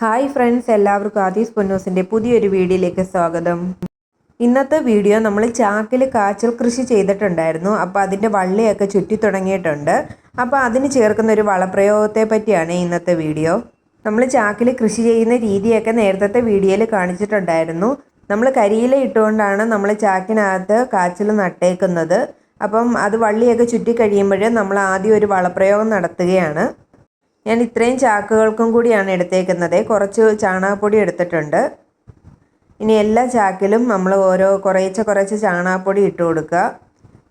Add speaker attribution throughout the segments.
Speaker 1: Hi friends എല്ലാവർക്കും ആദീസ് പൊന്നൂസിന്റെ പുതിയൊരു വീഡിയോയിലേക്ക് സ്വാഗതം. ഇന്നത്തെ വീഡിയോ നമ്മൾ ചാക്കിൽ കാച്ചൽ കൃഷി ചെയ്തിട്ടുണ്ടായിരുന്നു. അപ്പോൾ അതിന്റെ വള്ളിയൊക്കെ ചുറ്റി തുടങ്ങിയിട്ടുണ്ട്. അപ്പോൾ അതിന് ചേർക്കുന്ന ഒരു വളപ്രയോഗത്തെ പറ്റിയാണ് ഇന്നത്തെ വീഡിയോ. നമ്മൾ ചാക്കിൽ കൃഷി ചെയ്യുന്ന രീതിയൊക്കെ നേരത്തെ വീഡിയോയിൽ കാണിച്ചിട്ടുണ്ടായിരുന്നു. നമ്മൾ കരിയില ഇട്ടുകൊണ്ടാണ് നമ്മൾ ചാക്കിനകത്ത് കാച്ചിൽ നട്ടേക്കുന്നത്. അപ്പം അത് വള്ളിയൊക്കെ ചുറ്റി കഴിയുമ്പോൾ നമ്മൾ ആദ്യം ഒരു വളപ്രയോഗം നടത്തുകയാണ്. ഞാൻ ഇത്രയും ചാക്കുകൾക്കും കൂടിയാണ് എടുത്തേക്കുന്നത്. കുറച്ച് ചാണകപ്പൊടി എടുത്തിട്ടുണ്ട്. ഇനി എല്ലാ ചാക്കിലും നമ്മൾ ഓരോ കുറേച്ച കുറച്ച് ചാണകപ്പൊടി ഇട്ട് കൊടുക്കുക.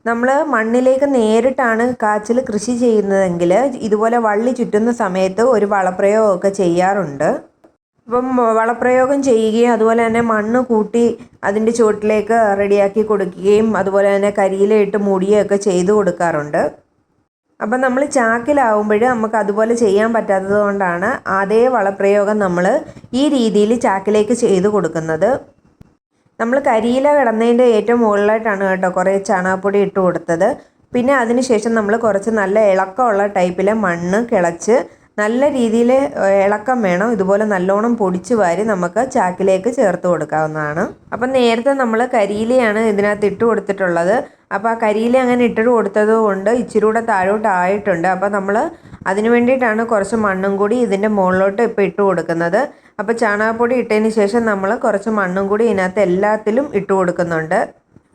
Speaker 1: നമ്മൾ മണ്ണിലേക്ക് നേരിട്ടാണ് കാച്ചിൽ കൃഷി ചെയ്യുന്നതെങ്കിൽ ഇതുപോലെ വള്ളി ചുറ്റുന്ന സമയത്ത് ഒരു വളപ്രയോഗമൊക്കെ ചെയ്യാറുണ്ട്. അപ്പം വളപ്രയോഗം ചെയ്യുകയും അതുപോലെ തന്നെ മണ്ണ് കൂട്ടി അതിന്റെ ചുവട്ടിലേക്ക് റെഡിയാക്കി കൊടുക്കുകയും അതുപോലെ തന്നെ കരിയിലയിട്ട് മൂടുകയൊക്കെ ചെയ്തു കൊടുക്കാറുണ്ട്. അപ്പം നമ്മൾ ചാക്കിലാവുമ്പോൾ നമുക്ക് അതുപോലെ ചെയ്യാൻ പറ്റാത്തത് കൊണ്ടാണ് അതേ വളപ്രയോഗം നമ്മൾ ഈ രീതിയിൽ ചാക്കിലേക്ക് ചെയ്ത് കൊടുക്കുന്നത്. നമ്മൾ കരിയില കിടന്നതിന്റെ ഏറ്റവും മുകളിലായിട്ടാണ് കേട്ടോ കുറേ ചാണകപ്പൊടി ഇട്ട് കൊടുത്തത്. പിന്നെ അതിനുശേഷം നമ്മൾ കുറച്ച് നല്ല ഇളക്കമുള്ള ടൈപ്പിലെ മണ്ണ് കിളച്ച് നല്ല രീതിയിൽ ഇളക്കം വേണം. ഇതുപോലെ നല്ലോണം പൊടിച്ച് വാരി നമുക്ക് ചാക്കിലേക്ക് ചേർത്ത് കൊടുക്കാവുന്നതാണ്. അപ്പം നേരത്തെ നമ്മൾ കരിയിലയാണ് ഇതിനകത്ത് ഇട്ട് കൊടുത്തിട്ടുള്ളത്. അപ്പോൾ ആ കരിയില അങ്ങനെ ഇട്ടിട്ട് കൊടുത്തത് കൊണ്ട് ഇച്ചിരി കൂടെ താഴോട്ടായിട്ടുണ്ട് അപ്പോൾ നമ്മൾ അതിന് വേണ്ടിയിട്ടാണ് കുറച്ച് മണ്ണും കൂടി ഇതിന്റെ മുകളിലോട്ട് ഇപ്പോൾ ഇട്ട് കൊടുക്കുന്നത്. അപ്പോൾ ചാണകപ്പൊടി ഇട്ടതിന് ശേഷം നമ്മൾ കുറച്ച് മണ്ണും കൂടി ഇതിനകത്ത് എല്ലാത്തിലും ഇട്ട് കൊടുക്കുന്നുണ്ട്.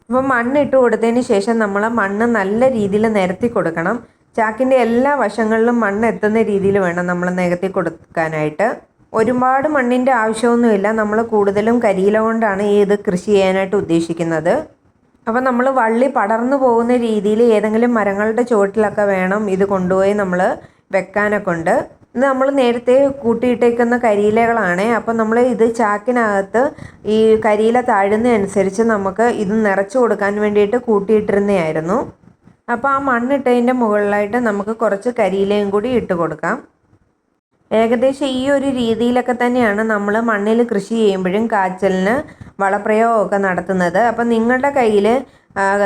Speaker 1: അപ്പോൾ മണ്ണ് ഇട്ട് കൊടുത്തതിന് ശേഷം നമ്മൾ മണ്ണ് നല്ല രീതിയിൽ നിരത്തി കൊടുക്കണം. ചാക്കിന്റെ എല്ലാ വശങ്ങളിലും മണ്ണ് എത്തുന്ന രീതിയിൽ വേണം നമ്മൾ നികത്തി കൊടുക്കാനായിട്ട്. ഒരുപാട് മണ്ണിന്റെ ആവശ്യമൊന്നുമില്ല. നമ്മൾ കൂടുതലും കരിയില കൊണ്ടാണ് ഈ ഇത് കൃഷി ചെയ്യാനായിട്ട് ഉദ്ദേശിക്കുന്നത്. അപ്പോൾ നമ്മൾ വള്ളി പടർന്നു പോകുന്ന രീതിയിൽ ഏതെങ്കിലും മരങ്ങളുടെ ചുവട്ടിലൊക്കെ വേണം ഇത് കൊണ്ടുപോയി നമ്മൾ വെക്കാനൊക്കെ ഉണ്ട്. ഇത് നമ്മൾ നേരത്തെ കൂട്ടിയിട്ടേക്കുന്ന കരിയിലകളാണ്. അപ്പോൾ നമ്മൾ ഇത് ചാക്കിനകത്ത് ഈ കരിയില താഴുന്നതനുസരിച്ച് നമുക്ക് ഇത് നിറച്ചു കൊടുക്കാൻ വേണ്ടിയിട്ട് കൂട്ടിയിട്ടിരുന്നതായിരുന്നു. അപ്പോൾ ആ മണ്ണിട്ടതിന്റെ മുകളിലായിട്ട് നമുക്ക് കുറച്ച് കരിയിലയും കൂടി ഇട്ട് കൊടുക്കാം. ഏകദേശം ഈ ഒരു രീതിയിലൊക്കെ തന്നെയാണ് നമ്മൾ മണ്ണിൽ കൃഷി ചെയ്യുമ്പോഴും കാച്ചലിന് വളപ്രയോഗമൊക്കെ നടത്തുന്നത്. അപ്പം നിങ്ങളുടെ കയ്യിൽ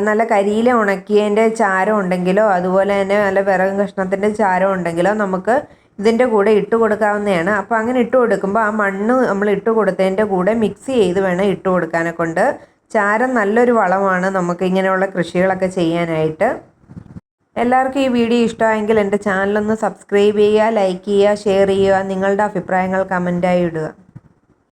Speaker 1: നല്ല കരിയില ഉണക്കിയതിന്റെ ചാരം ഉണ്ടെങ്കിലോ അതുപോലെ തന്നെ നല്ല വിറക് കഷ്ണത്തിന്റെ ചാരം ഉണ്ടെങ്കിലോ നമുക്ക് ഇതിന്റെ കൂടെ ഇട്ട് കൊടുക്കാവുന്നതാണ്. അപ്പോൾ അങ്ങനെ ഇട്ട് കൊടുക്കുമ്പോൾ ആ മണ്ണ് നമ്മൾ ഇട്ട് കൊടുത്തതിന്റെ കൂടെ മിക്സ് ചെയ്ത് വേണം ഇട്ട് കൊടുക്കാനെ കൊണ്ട് ചാരം നല്ലൊരു വളമാണ് നമുക്ക് ഇങ്ങനെയുള്ള കൃഷികളൊക്കെ ചെയ്യാനായിട്ട്. എല്ലാവർക്കും ഈ വീഡിയോ ഇഷ്ടമായെങ്കിൽ എന്റെ ചാനലൊന്ന് സബ്സ്ക്രൈബ് ചെയ്യുക ലൈക്ക് ചെയ്യുക ഷെയർ ചെയ്യുക നിങ്ങളുടെ അഭിപ്രായങ്ങൾ കമന്റായി ഇടുക.